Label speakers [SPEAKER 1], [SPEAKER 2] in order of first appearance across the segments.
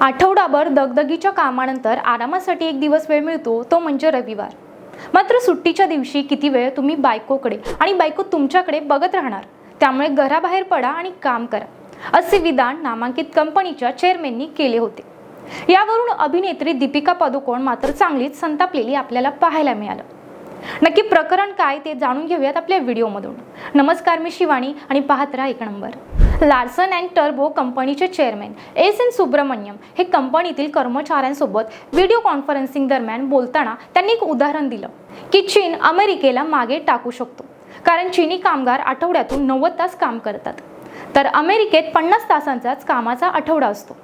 [SPEAKER 1] आठवडाभर दगदगीच्या कामानंतर आरामासाठी एक दिवस वेळ मिळतो तो म्हणजे रविवार. मात्र सुट्टीच्या दिवशी किती वेळ तुम्ही बायकोकडे आणि बायको तुमच्याकडे बघत राहणार? त्यामुळे घराबाहेर पडा आणि काम करा. असे विधान नामांकित कंपनीच्या चेअरमॅननी केले होते. यावरून अभिनेत्री दीपिका पादुकोण मात्र चांगलीच संतापलेली आपल्याला पाहायला मिळालं. नक्की प्रकरण काय ते जाणून घेऊयात आपल्या व्हिडिओमधून. नमस्कार मी शिवानी आणि पाहत राहा एक नंबर. लार्सन अँड टर्बो कंपनीचे चेअरमॅन एस एन सुब्रमण्यम हे कंपनीतील कर्मचाऱ्यांसोबत व्हिडिओ कॉन्फरन्सिंग दरम्यान बोलताना त्यांनी एक उदाहरण दिलं की चीन अमेरिकेला मागे टाकू शकतो कारण चीनी कामगार आठवड्यातून नव्वद तास काम करतात. तर अमेरिकेत पन्नास तासांचाच कामाचा आठवडा असतो.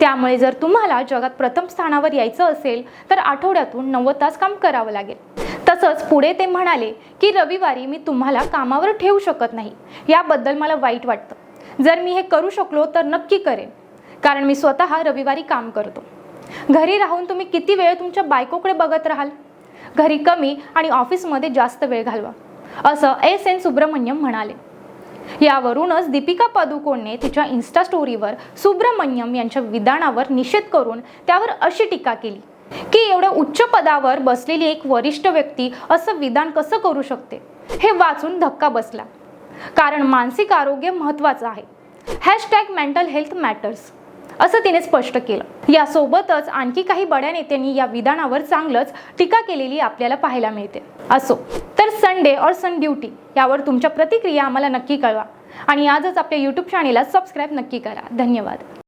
[SPEAKER 1] त्यामुळे जर तुम्हाला जगात प्रथम स्थानावर यायचं असेल तर आठवड्यातून नव्वद तास काम करावं लागेल. तसंच पुढे ते म्हणाले की रविवारी मी तुम्हाला कामावर ठेवू शकत नाही. याबद्दल मला वाईट वाटतं. जर मी हे करू शकलो तर नक्की करेन कारण मी स्वतः रविवारी काम करतो. घरी राहून तुम्ही किती वेळ तुमच्या बायकोकडे बघत राहाल? घरी कमी आणि ऑफिसमध्ये जास्त वेळ घालवा असं एस एन सुब्रमण्यम म्हणाले. यावरूनच दीपिका पादुकोणने तिच्या इन्स्टा स्टोरीवर सुब्रमण्यम यांच्या विधानावर निषेध करून त्यावर अशी टीका केली. की एवढ्या उच्च पदावर बसलेली एक वरिष्ठ व्यक्ती असं विधान कसं करू शकते? हे वाचून धक्का बसला. कारण मानसिक आरोग्य महत्त्वाचं आहे. Hashtag mental health matters. असं तिने स्पष्ट केलं. यासोबतच आणखी काही बड्या नेत्यांनी या विधानावर चांगलंच टीका केलेली आपल्याला पाहायला मिळते. असो तर संडे और सन ड्युटी यावर तुमच्या प्रतिक्रिया आम्हाला नक्की कळवा. आणि आजच आपल्या यूट्यूब चॅनेलला सबस्क्राईब नक्की करा. धन्यवाद.